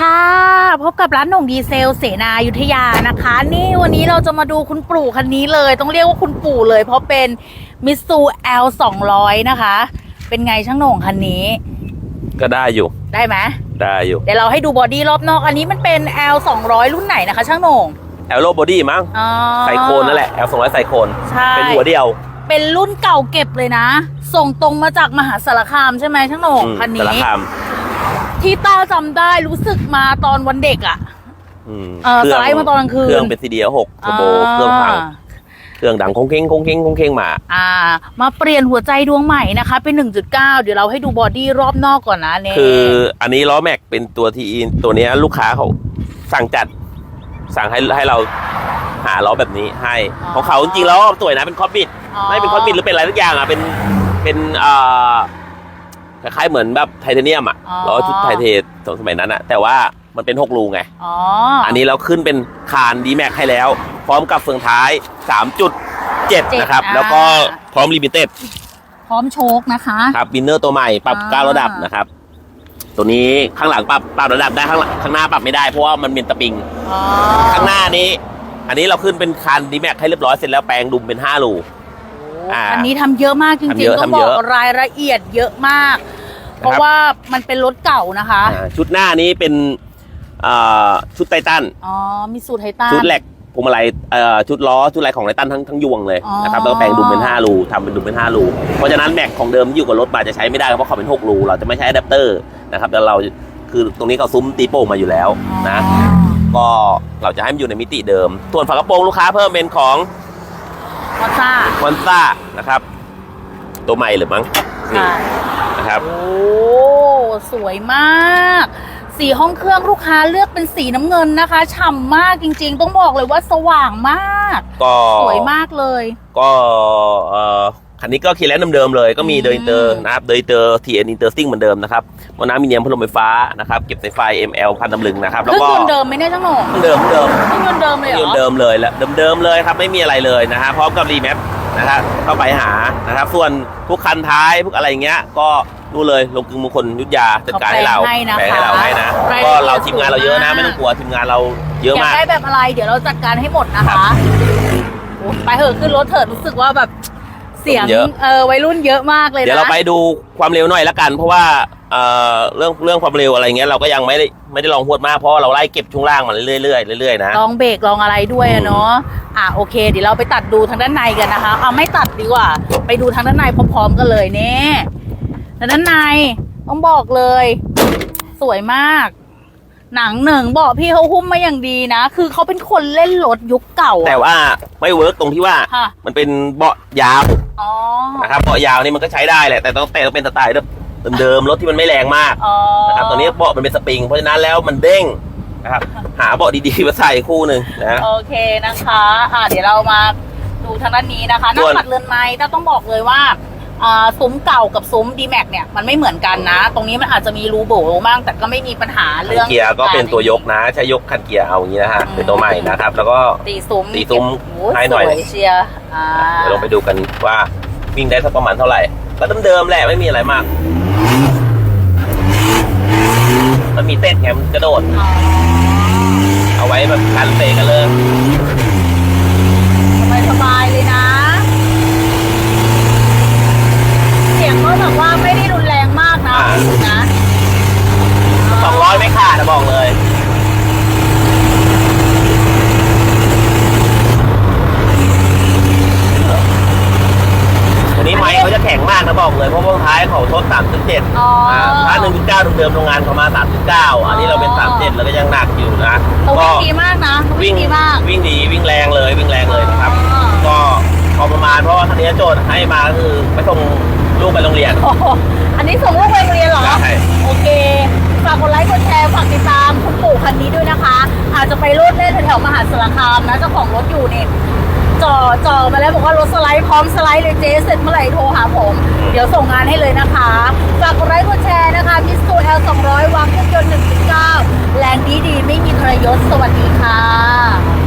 ค่ะ พบกับร้านหน่งดีเซลเสนาอยุธยานะคะ นี่วันนี้เราจะมาดูคุณปู่คันนี้เลย ต้องเรียกว่าคุณปู่เลย เพราะเป็นมิสซู L 200นะคะ เป็นไงช่างโหน่งคันนี้ ก็ได้อยู่ ได้ไหมได้อยู่ เดี๋ยวเราให้ดูบอดี้รอบนอก อันนี้มันเป็น L 200 รุ่นไหนนะคะ ช่างโหน่งแอลโรบอดี้มั้งอ๋อ ไซโคนนั่นแหละแอลสองร้อยไซโคนใช่ เป็นหัวเดียว เป็นรุ่นเก่าเก็บเลยนะ ส่งตรงมาจากมหาสารคามใช่ไหมช่างโหน่งอืมคันสารนี้ คาม ที่ต้าจำได้รู้สึกมาตอนวันเด็กอะอืมเออสไลด์มาตอนกลางคืน เครื่องเป็นซีดีหกเทอร์โบเครื่องพังเครื่องดังคงเค้งคงเค้งคงเค้งมา อ่า มาเปลี่ยนหัวใจดวงใหม่นะคะ เป็น 1.9 เดี๋ยวเราให้ดูบอดี้รอบนอกก่อนนะเนี่ยคืออันนี้ล้อแม็กเป็นตัวทีตัวเนี้ยลูกค้าเขาสั่งจัด สั่งให้ให้เราหาล้อแบบนี้ให้ของเขาจริงๆแล้วสวยนะเป็นคอปบิดไม่เป็นคอปบิดหรือเป็นอะไรทุกอย่างอะเป็นเป็นเอ่อ คล้ายๆเหมือนแบบไทเทเนียมอะล้อชุดไทเทสสมัยนั้นอะ แต่ว่ามันเป็นหกรูไง อ๋ออันนี้เราขึ้นเป็นคานดีแม็กให้แล้ว พร้อมกับเฟืองท้าย 3.7 นะครับ แล้วก็พร้อมลิมิเต็ดพร้อมโชคนะคะ ครับวินเนอร์ตัวใหม่ปรับอ่า9ระดับนะครับ ตัวนี้ข้างหลังปรับปรับระดับได้ข้างหลังข้างหน้าปรับไม่ได้เพราะว่ามันเป็นตะปิง อ๋อข้างหน้านี้ อันนี้เราขึ้นเป็นคานดีแม็กให้เรียบร้อยเสร็จแล้วแปลงดุมเป็น5รู อ่าอันนี้ทำเยอะมากจทำริเยงอะๆต้องทำบเยอกอะ รายละเอียดเยอะมาก เพราะว่ามันเป็นรถเก่านะคะอ่าชุดหน้านี้เป็นเอ่อชุดไททันอ๋อมีสูตรไททันชุดแหลกพวงมาลัยเอ่อชุดล้อชุดอะไรของไททันทั้งทั้งยวงเลยอ๋อนะครับแล้วก็แปลงดุมเป็น 5 รูทำเป็นดุมเป็น 5 รู เพราะฉะนั้นแม็กของเดิมที่อยู่กับรถบาจะใช้ไม่ได้เพราะเขาเป็น 6 รู เราจะไม่ใช้อะแดปเตอร์นะครับแล้วเราคือตรงนี้เขาซุ้มตีโป่งมาอยู่แล้วนะอ๋อก็เราจะให้มันอยู่ในมิติเดิมส่วนฝากระโปรงลูกค้าเพิ่มเป็นของมอซ่ามอนซ่านะครับ ตัวใหม่หรือมั้งนี่ค่ะนะ ครับ โอ้สวยมาก สีห้องเครื่องลูกค้าเลือกเป็นสีน้ำเงินนะคะฉ่ำมากจริงๆ ต้องบอกเลยว่าสว่างมาก ก็สวยมากเลย ก็เอ่อคันนี้ก็คีย์แลนด์เดิมๆเลยก็มีอืม เดอร์อินเตอร์นะครับเดอร์อินเตอร์ทีเอ็นอินเตอร์ซิงเหมือนเดิมนะครับมอน้ำมีเนียมพัดลมไฟฟ้านะครับเก็บสายไฟ ML พันตำลึงนะครับเคแล้วรื่องก็ยนต์เดิมไหมเนี่ยช่างโหนงเครื่องเดิมเครื่องเดิม เครื่องยนต์เดิมเลยเหรยนอต์เดิมเลยแหละเดิมๆเลยครับไม่มีอะไรเลยนะฮะพร้อมกับรีแมปนะครับเข้าไปหานะครับส่วนพวกคันท้ายพวกอะไรอย่างเงี้ยก็ นู่นเลยลงกึงมงคลยุทธยาจัดการให้เราขอแปลงให้นะคะแปลงให้เราให้นะรายละเอียดก็เราทีมงานเราเยอะนะสูงมาก ไม่ต้องกลัวทีมงานเราเยอะากอยามได้แบบอะไร เดี๋ยวเราจัดการให้หมดนะคะโอ้ไปเถอะขึ้นรถเถิดรู้สึกว่าแบบเสียงเยอะ เออวัยรุ่นเยอะมากเลยนะ เดี๋ยวเราไปดูความเร็วหน่อยละกัน เพราะว่าเอ่อเรื่องเรื่องความเร็วอะไรเงี้ยเราก็ยังไม่ได้ไม่ได้ลองพวดมากเพราะว่าเราไล่เก็บช่วงล่างมันเรื่อยๆเรื่อยๆนะ ลองเบรกลองอะไรด้วยอะเนาะ อะโอเค เดี๋ยวเราไปตัดดูทางด้านในกันนะคะ เอาไม่ตัดดีกว่า ไปดูทางด้านในพร้อมๆกันเลยเนี่ย ทางด้านในต้องบอกเลย สวยมาก หนังหนึ่งบอกพี่เขาหุ้มมาอย่างดีนะ คือเขาเป็นคนเล่นรถยุคเก่าอะ แต่ว่าไม่เวิร์กตรงที่ว่า ค่ะ มันเป็นเบาะยาวอ๋อ นะครับเบาะยาวนี่มันก็ใช้ได้แหละแต่ต้องแต่ต้องเป็นสไตล์เดิมๆรถที่มันไม่แรงมากอ๋อนะครับตอนนี้เบาะมันเป็นสปริง เพราะฉะนั้นแล้วมันเด้งนะครับหาเบาะดีๆมาใส่คู่หนึ่งนะโอเคนะคะ อะเดี๋ยวเรามาดูทางด้านนี้นะคะหส่น้าวน ปัดเรือนไม้ถ้าต้องบอกเลยว่าอ่า ซุ้มเก่ากับซุ้ม d m a x เนี่ยมันไม่เหมือนกันนะ ตรงนี้มันอาจจะมีรูโบบ้างแต่ก็ไม่มีปัญหาคันเรื่องเกียร์ก็เป็นตัวยกนะใช้ยกคันเกียร์เอาอย่างนี้นะฮะเป็นตัวใหม่นะครับ แล้วก็ตีซุ้มตีซุ้มโอ้ให้หน่อยสวยเชียร์อ่าเดี๋ยวเราไปดูกันว่าวิ่งได้สักประมาณเท่าไหร่ก็เดิมๆแหละไม่มีอะไรมาก มันมีเต้นไงมันกระโดดอ๋อเอาไว้แบบกันเตะกันเลย สบายๆเลยนะ เสียงก็แบบว่าไม่ได้รุนแรงมากนะ อ่า นะ สองร้อยไม่ขาดนะบอกเลย วันนี้ไม้เขาจะแข็งมากนะบอกเลย เพราะ ว่าท้ายเขาทด3.7อ๋ออ่าถ้า1.9เดิมๆโรงงานเขามา3.9อันนี้เราเป็น37แล้วก็ยังหนักอยู่นะเขาก็วิ่งดีมากนะเขาวิ่งดีมาก วิ่งดีวิ่งแรงเลยวิ่งแรงเลยนะครับ อ๋อ ก็พอประมาณเพราะว่าคันนี้โจทย์ให้มาก็คือไปส่งลูกไปโรงเรียน โอ้โหอันนี้ส่งลูกไปโรงเรียนเหรอ ใช่ โอเค ฝากกดไลค์กดแชร์ฝากติดตามคุณปู่คันนี้ด้วยนะคะ อาจจะไปรูดเล่นแถวๆมหาสารคามนะเจ้าของรถอยู่เนี่ย จ่อจ่อมาแล้วบอกว่ารถสไลด์พร้อมสไลด์เลยเจ๊เสร็จเมื่อไหร่โทรหาผม เดี๋ยวส่งงานให้เลยนะคะฝากกดไลค์กดแชร์นะคะมิสซู L 200วางเครื่องยนต์1.9แรงดีดีๆไม่มีทรยศสวัสดีค่ะ